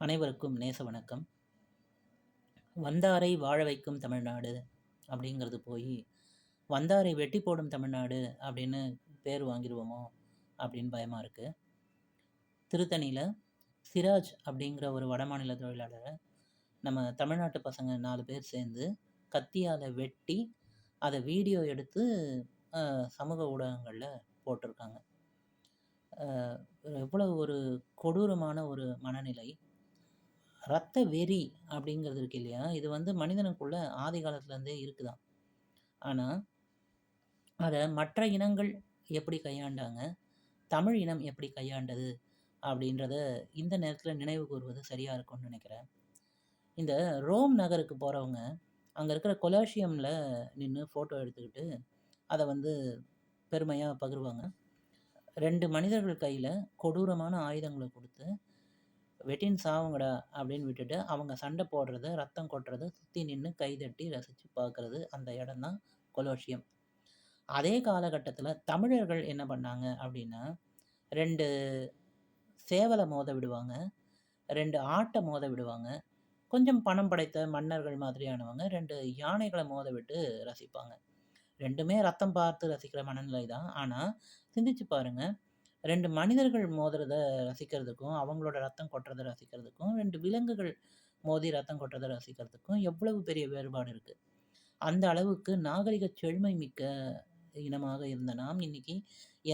அனைவருக்கும் நேச வணக்கம். வந்தாரை வாழ வைக்கும் தமிழ்நாடு அப்படிங்கிறது போய் வந்தாரை வெட்டி போடும் தமிழ்நாடு அப்படின்னு பேர் வாங்கிடுவோமோ அப்படின்னு பயமாக இருக்குது திருத்தணியில் சிராஜ் அப்படிங்கிற ஒரு வடமாநில தொழிலாளரை நம்ம தமிழ்நாட்டு பசங்க நாலு பேர் சேர்ந்து கத்தியால் வெட்டி அதை வீடியோ எடுத்து சமூக ஊடகங்களில் போட்டிருக்காங்க. எவ்வளோ எவ்வளவு ஒரு கொடூரமான ஒரு மனநிலை ரத்த வெறி அப்படிங்கிறது இருக்கு இல்லையா? இது வந்து மனிதனுக்குள்ள ஆதி காலத்துலேருந்தே இருக்குதான். ஆனால் அதை மற்ற இனங்கள் எப்படி கையாண்டாங்க? தமிழ் இனம் எப்படி கையாண்டது? அப்படின்றத இந்த நேரத்தில் நினைவு கூறுவது சரியாக இருக்கும்னு நினைக்கிறேன். இந்த ரோம் நகருக்கு போகிறவங்க அங்கே இருக்கிற கொலாஷியமில் நின்று ஃபோட்டோ எடுத்துக்கிட்டு அதை வந்து பெருமையாக பகிர்வாங்க. ரெண்டு மனிதர்கள் கையில் கொடூரமான ஆயுதங்களை கொடுத்து வெட்டின் சாவுங்கடா அப்படின்னு விட்டுட்டு அவங்க சண்டை போடுறது ரத்தம் கொட்டுறது சுற்றி நின்று கைதட்டி ரசித்து பார்க்குறது அந்த இடம் தான் கொலோஷியம் அதே காலகட்டத்தில் தமிழர்கள் என்ன பண்ணாங்க அப்படின்னா ரெண்டு சேவலை மோத விடுவாங்க ரெண்டு ஆட்டை மோத விடுவாங்க கொஞ்சம் பணம் படைத்த மன்னர்கள் மாதிரியானவங்க ரெண்டு யானைகளை மோத விட்டு ரசிப்பாங்க. ரெண்டுமே ரத்தம் பார்த்து ரசிக்கிற மனநிலை தான். ஆனால் சிந்திச்சு பாருங்கள் ரெண்டு மனிதர்கள் மோதுறத ரசிக்கிறதுக்கும் அவங்களோட ரத்தம் கொட்டுறதை ரசிக்கிறதுக்கும் ரெண்டு விலங்குகள் மோதி ரத்தம் கொட்டுறதை ரசிக்கிறதுக்கும் எவ்வளவு பெரிய வேறுபாடு இருக்குது அந்த அளவுக்கு நாகரிக செழுமை மிக்க இனமாக இருந்த நாம் இன்னைக்கு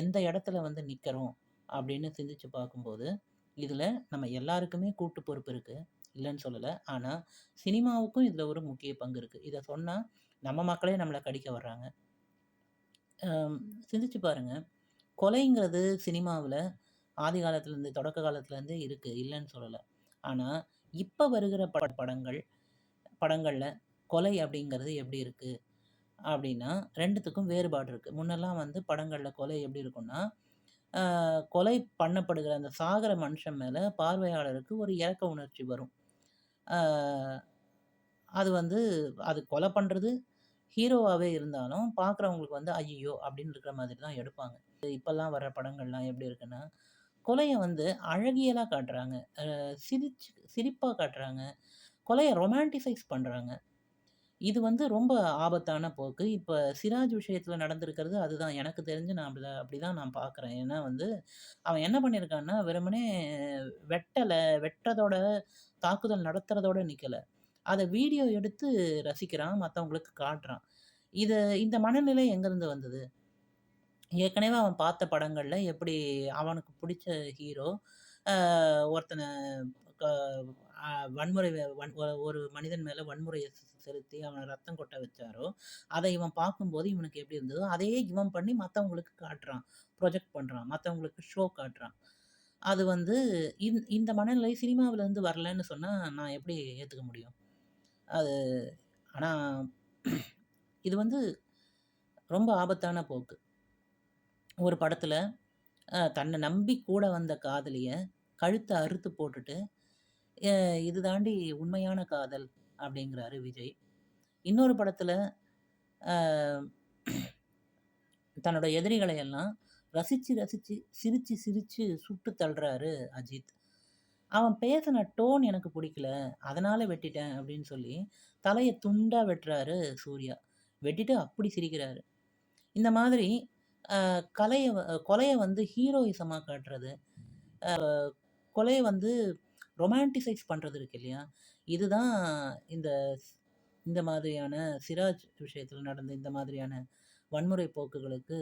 எந்த இடத்துல வந்து நிற்கிறோம் அப்படின்னு சிந்திச்சு பார்க்கும்போது இதில் நம்ம எல்லாருக்குமே கூட்டு பொறுப்பு இருக்குது இல்லைன்னு சொல்லலை. ஆனால் சினிமாவுக்கும் இதில் ஒரு முக்கிய பங்கு இருக்குது இதை சொன்னால் நம்ம மக்களே நம்மளை கடிக்க வர்றாங்க. சிந்திச்சு பாருங்கள் கொலைங்கிறது சினிமாவில் ஆதி காலத்துலேருந்து தொடக்க காலத்துலேருந்தே இருக்குது இல்லைன்னு சொல்லலை. ஆனால் இப்போ வருகிற பட படங்கள் படங்களில் கொலை அப்படிங்கிறது எப்படி இருக்குது அப்படின்னா ரெண்டுத்துக்கும் வேறுபாடு இருக்குது முன்னெல்லாம் வந்து படங்களில் கொலை எப்படி இருக்கும்னா கொலை பண்ணப்படுகிற அந்த சாகர மனுஷன் மேலே பார்வையாளருக்கு ஒரு இறக்க உணர்ச்சி வரும். அது வந்து அது கொலை பண்ணுறது ஹீரோவாகவே இருந்தாலும் பார்க்குறவங்களுக்கு வந்து ஐயோ அப்படின்னு இருக்கிற மாதிரி தான் எடுப்பாங்க. இப்போல்லாம் வர படங்கள்லாம் எப்படி இருக்குன்னா கொலையை வந்து அழகியலாக காட்டுறாங்க. சிரிச்சு சிரிப்பாக காட்டுறாங்க. கொலையை ரொமான்டிசைஸ் பண்ணுறாங்க இது வந்து ரொம்ப ஆபத்தான போக்கு. இப்போ சிராஜ் விஷயத்தில் நடந்திருக்கிறது அதுதான். எனக்கு தெரிஞ்சு நான் அப்படி அப்படி தான் நான் பார்க்குறேன் ஏன்னா வந்து அவன் என்ன பண்ணியிருக்கான்னா வெறுமனே வெட்டலை வெட்டுறதோட தாக்குதல் நடத்துறதோட நிற்கலை அதை வீடியோ எடுத்து ரசிக்கிறான் மற்றவங்களுக்கு காட்டுறான். இது இந்த மனநிலை எங்கேருந்து வந்தது? ஏற்கனவே அவன் பார்த்த படங்களில் எப்படி அவனுக்கு பிடிச்ச ஹீரோ ஒருத்தனை க- வன்முறை வன் ஒரு மனிதன் மேலே வன்முறையை செலுத்தி அவனை ரத்தம் கொட்ட வச்சாரோ அதை இவன் பார்க்கும்போது இவனுக்கு எப்படி இருந்ததோ அதையே இவன் பண்ணி மற்றவங்களுக்கு காட்டுறான் ப்ரொஜெக்ட் பண்ணுறான் மற்றவங்களுக்கு ஷோ காட்டுறான். அது வந்து இந் இந்த மனநிலை சினிமாவிலேருந்து வரலன்னு சொன்னால் நான் எப்படி ஏற்றுக்க முடியும்? அது ஆனால் இது வந்து ரொம்ப ஆபத்தான போக்கு. ஒரு படத்தில் தன்னை நம்பி கூட வந்த காதலியை கழுத்தை அறுத்து போட்டுட்டு இது தாண்டி உண்மையான காதல் அப்படிங்கிறாரு விஜய். இன்னொரு படத்தில் தன்னோட எதிரிகளை எல்லாம் ரசித்து ரசித்து சிரித்து சிரித்து சுட்டு தள்ளுறாரு அஜித். அவன் பேசின டோன் எனக்கு பிடிக்கல. அதனால வெட்டிட்டேன் அப்படின்னு சொல்லி தலையை துண்டா வெட்டுறாரு சூர்யா. வெட்டிட்டு அப்படி சிரிக்கிறாரு. இந்த மாதிரி கலையை கொலையை வந்து ஹீரோயிசமாக காட்டுறது. கொலையை வந்து ரொமான்டிசைஸ் பண்ணுறது இருக்கு இல்லையா? இதுதான் இந்த இந்த மாதிரியான சிராஜ் விஷயத்தில் நடந்த இந்த மாதிரியான வன்முறை போக்குகளுக்கு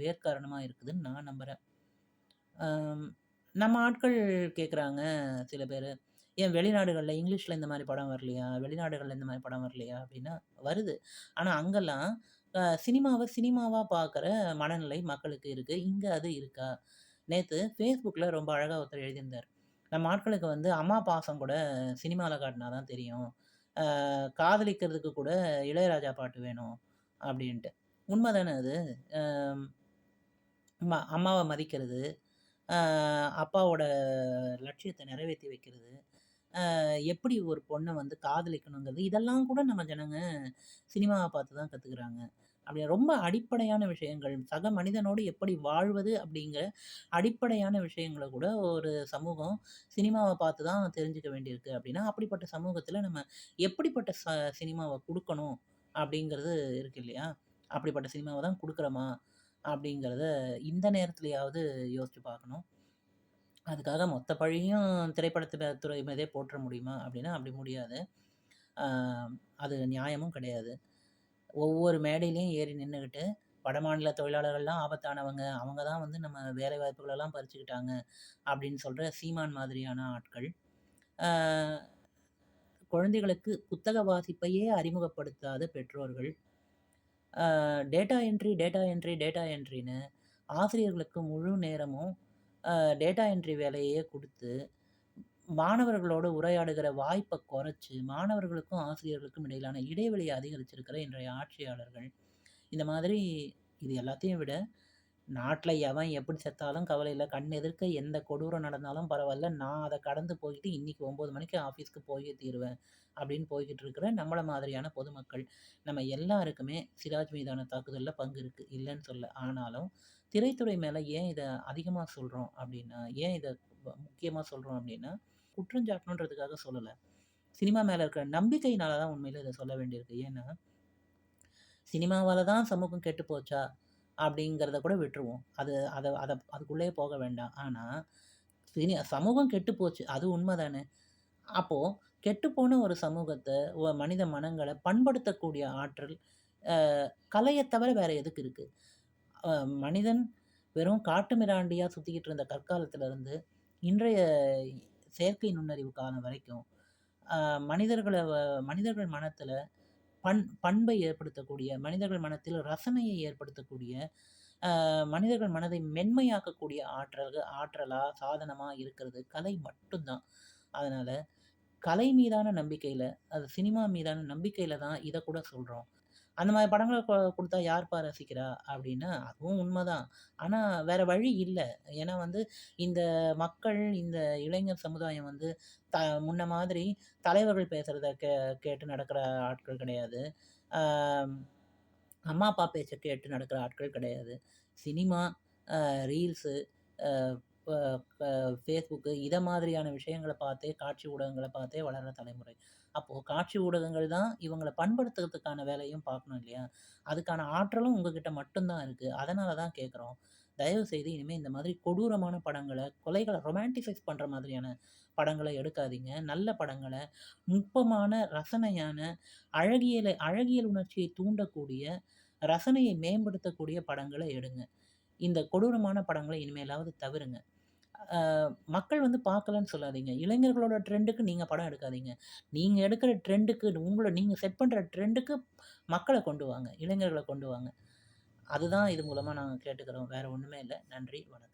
வேர்க்காரணமாக இருக்குதுன்னு நான் நம்புகிறேன் நம்ம ஆட்கள் கேட்குறாங்க சில பேர். ஏன் வெளிநாடுகளில் இங்கிலீஷில் இந்த மாதிரி படம் வரலையா? வெளிநாடுகளில் இந்த மாதிரி படம் வரலையா? அப்படின்னா வருது. ஆனால் அங்கெல்லாம் சினிமாவை சினிமாவாக பார்க்குற மனநிலை மக்களுக்கு இருக்குது இங்கே அது இருக்கா? நேற்று ஃபேஸ்புக்கில் ரொம்ப அழகாக ஒருத்தர் எழுதியிருந்தார். நம்ம ஆட்களுக்கு வந்து அம்மா பாசம் கூட சினிமாவில் காட்டினா தான் தெரியும். காதலிக்கிறதுக்கு கூட இளையராஜா பாட்டு வேணும். அப்படின்ட்டு. உண்மை தானே அது? அம்மா- அம்மாவை மதிக்கிறது அப்பாவோட லட்சியத்தை நிறைவேற்றி வைக்கிறது. எப்படி ஒரு பொண்ணை வந்து காதலிக்கணுங்கிறது இதெல்லாம் கூட நம்ம ஜனங்க சினிமாவை பார்த்து தான் கற்றுக்குறாங்க அப்படி ரொம்ப அடிப்படையான விஷயங்கள், சக மனிதனோடு எப்படி வாழ்வது அப்படிங்கிற அடிப்படையான விஷயங்கள கூட ஒரு சமூகம் சினிமாவை பார்த்து தான் தெரிஞ்சுக்க வேண்டியிருக்கு அப்படின்னா, அப்படிப்பட்ட சமூகத்தில் நம்ம எப்படிப்பட்ட ச சினிமாவை கொடுக்கணும் அப்படிங்கிறது இருக்கு இல்லையா? அப்படிப்பட்ட சினிமாவை தான் கொடுக்குறோமா? அப்படிங்கிறத இந்த நேரத்துலையாவது யோசிச்சு பார்க்கணும். அதுக்காக மொத்த பழியும் திரைப்படத்து துறை மீதே போற்ற முடியுமா? அப்படின்னா அப்படி முடியாது. அது நியாயமும் கிடையாது. ஒவ்வொரு மேடையிலையும் ஏறி நின்றுக்கிட்டு வடமாநில தொழிலாளர்கள்லாம் ஆபத்தானவங்க. அவங்க தான் வந்து நம்ம வேலை வாய்ப்புகளெல்லாம் பறிச்சுக்கிட்டாங்க. அப்படின்னு சொல்கிற சீமான் மாதிரியான ஆட்கள். குழந்தைகளுக்கு புத்தக வாசிப்பையே அறிமுகப்படுத்தாத பெற்றோர்கள். Data entry, data entry, data என்ட்ரின்னு ஆசிரியர்களுக்கு முழு நேரமும் டேட்டா என்ட்ரி வேலையே கொடுத்து மாணவர்களோடு உரையாடுகிற வாய்ப்பை குறைச்சி மாணவர்களுக்கும் ஆசிரியர்களுக்கும் இடையிலான இடைவெளியை அதிகரிச்சிருக்கிற இன்றைய ஆட்சியாளர்கள். இந்த மாதிரி இது எல்லாத்தையும் விட, நாட்டில் எவன் எப்படி செத்தாலும் கவலை இல்லை கண் எதிர்க்க எந்த கொடூரம் நடந்தாலும் பரவாயில்ல நான் அதை கடந்து போய்கிட்டு இன்றைக்கி ஒம்பது மணிக்கு ஆஃபீஸ்க்கு போய் தீருவேன். அப்படின்னு போய்கிட்டு இருக்கிற நம்மளை மாதிரியான பொதுமக்கள். நம்ம எல்லாருக்குமே சிராஜ் மீதான தாக்குதலில் பங்கு இருக்குது இல்லைன்னு சொல்ல ஆனாலும் திரைத்துறை மேலே ஏன் இதை அதிகமாக சொல்கிறோம் அப்படின்னா, ஏன் இதை முக்கியமாக சொல்கிறோம் அப்படின்னா, குற்றஞ்சாட்டணுன்றதுக்காக சொல்லலை சினிமா மேலே இருக்கிற நம்பிக்கையினால தான் உண்மையில் இதை சொல்ல வேண்டியிருக்கு. ஏன்னா, சினிமாவால் தான் சமூகம் கெட்டு போச்சா? அப்படிங்கிறத கூட விட்டுருவோம். அது அதை அதை அதுக்குள்ளேயே போக வேண்டாம். ஆனால் சினி சமூகம் கெட்டு போச்சு. அது உண்மை தானே. அப்போ கெட்டுப்போன ஒரு சமூகத்தை மனித மனங்களை பண்படுத்தக்கூடிய ஆற்றல், கலையை தவிர வேறு எதுக்கு இருக்குது மனிதன் வெறும் காட்டு மிராண்டியாக சுற்றிக்கிட்டு இருந்த கற்காலத்திலருந்து, இன்றைய செயற்கை நுண்ணறிவு காலம் வரைக்கும், மனிதர்களை வ மனிதர்கள் மனத்தில் பண் பண்பை ஏற்படுத்தக்கூடிய, மனிதர்கள் மனத்தில் ரசனையை ஏற்படுத்தக்கூடிய, மனிதர்கள் மனதை மென்மையாக்கக்கூடிய ஆற்றல் ஆற்றலாக சாதனமாக இருக்கிறது கலை மட்டும் தான். கலை மீதான நம்பிக்கையில் அது சினிமா மீதான நம்பிக்கையில் தான் இதை கூட சொல்கிறோம் அந்த மாதிரி படங்களை கொ குடுத்தா யார்ப்பா ரசிக்கிறா? அப்படின்னா, அதுவும் உண்மைதான் ஆனால் வேற வழி இல்லை ஏன்னா வந்து இந்த மக்கள், இந்த இளைஞர் சமுதாயம் வந்து த முன்ன மாதிரி தலைவர்கள் பேசுகிறத கே கேட்டு நடக்கிற ஆட்கள் கிடையாது. அம்மா, அப்பா பேச்ச கேட்டு நடக்கிற ஆட்கள் கிடையாது. சினிமா, ரீல்ஸு, ஃபேஸ்புக்கு இதை மாதிரியான விஷயங்கள பார்த்தே, காட்சி ஊடகங்களை பார்த்தே வளர்ற தலைமுறை. அப்போது காட்சி ஊடகங்கள் தான் இவங்களை பண்படுத்துறதுக்கான வேலையும் பார்க்கணும் இல்லையா? அதுக்கான ஆற்றலும் உங்ககிட்ட மட்டும்தான் இருக்குது அதனால தான் கேட்குறோம். தயவு செய்து இனிமேல் இந்த மாதிரி கொடூரமான படங்களை கொலைகளை ரொமான்டிசைஸ் பண்ணுற மாதிரியான படங்களை எடுக்காதீங்க. நல்ல படங்களை நுட்பமான, ரசனையான, அழகியல அழகியல் உணர்ச்சியை தூண்டக்கூடிய, ரசனையை மேம்படுத்தக்கூடிய படங்களை எடுங்க. இந்த கொடூரமான படங்களை இனிமேலாவது தவிருங்க. மக்கள் வந்து பார்க்கலன்னு சொல்லாதீங்க. இளைஞர்களோட ட்ரெண்டுக்கு நீங்கள் படம் எடுக்காதீங்க. நீங்கள் எடுக்கிற ட்ரெண்டுக்கு உங்களை நீங்கள் செட் பண்ணுற ட்ரெண்டுக்கு மக்களை கொண்டு வாங்க. இளைஞர்களை கொண்டு வாங்க. அதுதான் இது மூலமாக நாங்கள் கேட்டுக்கிறோம். வேறு ஒன்றுமே இல்லை நன்றி, வணக்கம்.